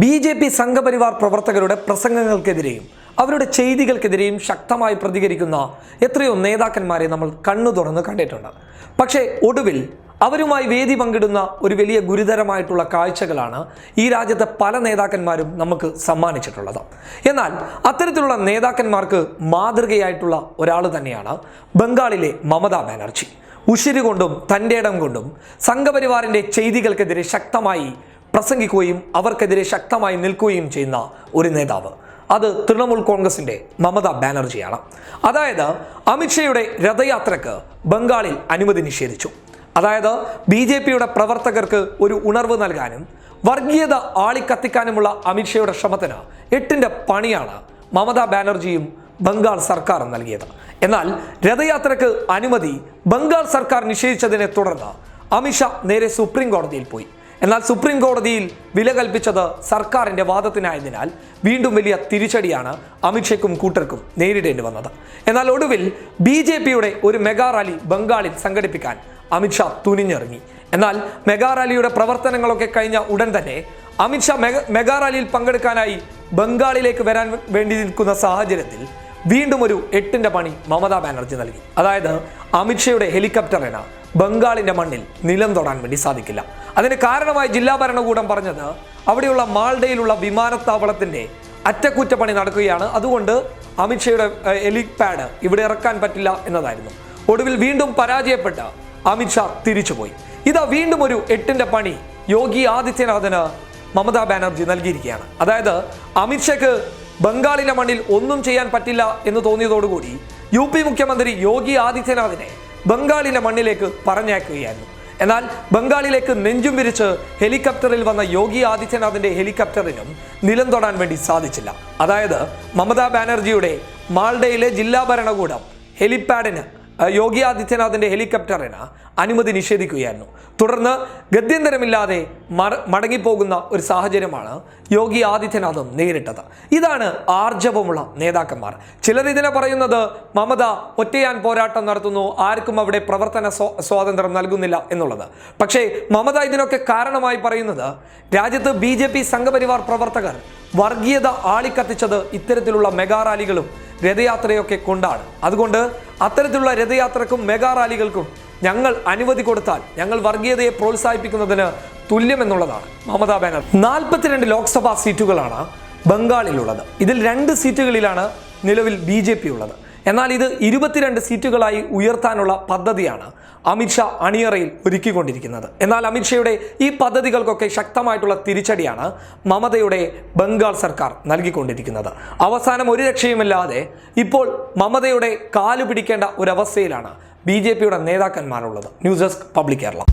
B J P Sangh Parivar പ്രവർത്തകരുടെ പ്രസംഗങ്ങൾക്കെതിരെയും അവരുടെ ചെയ്തികൾക്കെതിരെയും ശക്തമായി പ്രതികരിക്കുന്ന എത്രയോ നേതാക്കന്മാരെ നമ്മൾ കണ്ണു തുറന്ന് കണ്ടിട്ടുണ്ട്. പക്ഷേ ഒടുവിൽ അവരുമായി വേദി പങ്കിടുന്ന ഒരു വലിയ ഗുരുതരമായിട്ടുള്ള കാഴ്ചകളാണ് ഈ രാജ്യത്തെ പല നേതാക്കന്മാരും നമുക്ക് സമ്മാനിച്ചിട്ടുള്ളത്. എന്നാൽ അത്തരത്തിലുള്ള നേതാക്കന്മാർക്ക് മാതൃകയായിട്ടുള്ള ഒരാൾ തന്നെയാണ് ബംഗാളിലെ മമതാ ബാനർജി. ഉശിരുകൊണ്ടും തന്റെ ഇടം കൊണ്ടും സംഘപരിവാറിന്റെ ചെയ്തികൾക്കെതിരെ ശക്തമായി പ്രസംഗിക്കുകയും അവർക്കെതിരെ ശക്തമായി നിൽക്കുകയും ചെയ്യുന്ന ഒരു നേതാവ്. അത് തൃണമൂൽ കോൺഗ്രസിന്റെ മമതാ ബാനർജിയാണ്. അതായത് അമിത്ഷയുടെ രഥയാത്രക്ക് ബംഗാളിൽ അനുമതി നിഷേധിച്ചു. അതായത് ബി ജെ പിയുടെ പ്രവർത്തകർക്ക് ഒരു ഉണർവ് നൽകാനും വർഗീയത ആളിക്കത്തിക്കാനുമുള്ള അമിത്ഷയുടെ ശ്രമത്തിന് എട്ടിന്റെ പണിയാണ് മമതാ ബാനർജിയും ബംഗാൾ സർക്കാരും നൽകിയത്. എന്നാൽ രഥയാത്രക്ക് അനുമതി ബംഗാൾ സർക്കാർ നിഷേധിച്ചതിനെ തുടർന്ന് അമിത്ഷാ നേരെ സുപ്രീം കോടതിയിൽ പോയി. എന്നാൽ സുപ്രീം കോടതിയിൽ വില കൽപ്പിച്ചത് സർക്കാരിന്റെ വാദത്തിനായതിനാൽ വീണ്ടും വലിയ തിരിച്ചടിയാണ് അമിത്ഷയ്ക്കും കൂട്ടർക്കും നേരിടേണ്ടി വന്നത്. എന്നാൽ ഒടുവിൽ ബി ജെ പിയുടെ ഒരു മെഗാ റാലി ബംഗാളിൽ സംഘടിപ്പിക്കാൻ അമിത്ഷാ തുനിഞ്ഞിറങ്ങി. എന്നാൽ മെഗാ റാലിയുടെ പ്രവർത്തനങ്ങളൊക്കെ കഴിഞ്ഞ ഉടൻ തന്നെ അമിത്ഷാ മെഗ റാലിയിൽ പങ്കെടുക്കാനായി ബംഗാളിലേക്ക് വരാൻ വേണ്ടി നിൽക്കുന്ന സാഹചര്യത്തിൽ വീണ്ടും ഒരു എട്ടിന്റെ പണി മമതാ ബാനർജി നൽകി. അതായത് അമിത്ഷയുടെ ഹെലികോപ്റ്ററിന് ബംഗാളിന്റെ മണ്ണിൽ നിലം തൊടാൻ വേണ്ടി സാധിക്കില്ല. അതിന് കാരണമായി ജില്ലാ ഭരണകൂടം പറഞ്ഞത് അവിടെയുള്ള മാൾഡയിലുള്ള വിമാനത്താവളത്തിന്റെ അറ്റകുറ്റപ്പണി നടക്കുകയാണ്. അതുകൊണ്ട് അമിത്ഷയുടെ എലിപാഡ് ഇവിടെ ഇറക്കാൻ പറ്റില്ല എന്നതായിരുന്നു. ഒടുവിൽ വീണ്ടും പരാജയപ്പെട്ട് അമിത്ഷാ തിരിച്ചുപോയി. ഇതാ വീണ്ടും ഒരു എട്ടിന്റെ പണി യോഗി ആദിത്യനാഥന് മമതാ ബാനർജി നൽകിയിരിക്കുകയാണ്. അതായത് അമിത്ഷയ്ക്ക് ബംഗാളിലെ മണ്ണിൽ ഒന്നും ചെയ്യാൻ പറ്റില്ല എന്ന് തോന്നിയതോടുകൂടി യു പി മുഖ്യമന്ത്രി യോഗി ആദിത്യനാഥിനെ ബംഗാളിലെ മണ്ണിലേക്ക് പറഞ്ഞയക്കുകയായിരുന്നു. എന്നാൽ ബംഗാളിലേക്ക് നെഞ്ചും വിരിച്ച് ഹെലികോപ്റ്ററിൽ വന്ന യോഗി ആദിത്യനാഥിന്റെ ഹെലികോപ്റ്ററിനും നിലം തൊടാൻ വേണ്ടി സാധിച്ചില്ല. അതായത് മമതാ ബാനർജിയുടെ മാൾഡയിലെ ജില്ലാ ഭരണകൂടം ഹെലിപാഡിന് യോഗി ആദിത്യനാഥിന്റെ ഹെലികോപ്റ്ററിന് അനുമതി നിഷേധിക്കുകയായിരുന്നു. തുടർന്ന് ഗത്യന്തരമില്ലാതെ മട- മടങ്ങിപ്പോകുന്ന ഒരു സാഹചര്യമാണ് യോഗി ആദിത്യനാഥും നേരിട്ടത്. ഇതാണ് ആർജവമുള്ള നേതാക്കന്മാർ. ചിലർ ഇതിനെ പറയുന്നത് മമത ഒറ്റയാൻ പോരാട്ടം നടത്തുന്നു ആർക്കും അവിടെ പ്രവർത്തന സ്വാ- സ്വാതന്ത്ര്യം നൽകുന്നില്ല എന്നുള്ളത്. പക്ഷേ മമത ഇതിനൊക്കെ കാരണമായി പറയുന്നത് രാജ്യത്ത് ബി ജെ പി സംഘപരിവാർ പ്രവർത്തകർ വർഗീയത ആളിക്കത്തിച്ചത് ഇത്തരത്തിലുള്ള മെഗാ റാലികളും രഥയാത്രയൊക്കെ കൊണ്ടാണ്. അതുകൊണ്ട് അത്തരത്തിലുള്ള രഥയാത്രക്കും മെഗാ റാലികൾക്കും ഞങ്ങൾ അനുമതി കൊടുത്താൽ ഞങ്ങൾ വർഗീയതയെ പ്രോത്സാഹിപ്പിക്കുന്നതിന് തുല്യമെന്നുള്ളതാണ് മമതാ ബാനർജി. നാൽപ്പത്തിരണ്ട് ലോക്സഭാ സീറ്റുകളാണ് ബംഗാളിലുള്ളത്. ഇതിൽ രണ്ട് സീറ്റുകളിലാണ് നിലവിൽ ബി ഉള്ളത്. എന്നാൽ ഇത് ഇരുപത്തിരണ്ട് സീറ്റുകളായി ഉയർത്താനുള്ള പദ്ധതിയാണ് അമിത്ഷാ അണിയറയിൽ ഒരുക്കിക്കൊണ്ടിരിക്കുന്നത്. എന്നാൽ അമിത്ഷയുടെ ഈ പദ്ധതികൾക്കൊക്കെ ശക്തമായിട്ടുള്ള തിരിച്ചടിയാണ് മമതയുടെ ബംഗാൾ സർക്കാർ നൽകിക്കൊണ്ടിരിക്കുന്നത്. അവസാനം ഒരു രക്ഷയുമില്ലാതെ ഇപ്പോൾ മമതയുടെ കാലു പിടിക്കേണ്ട ഒരവസ്ഥയിലാണ് ബി ജെ പിയുടെ നേതാക്കന്മാരുള്ളത്. News desk public Kerala.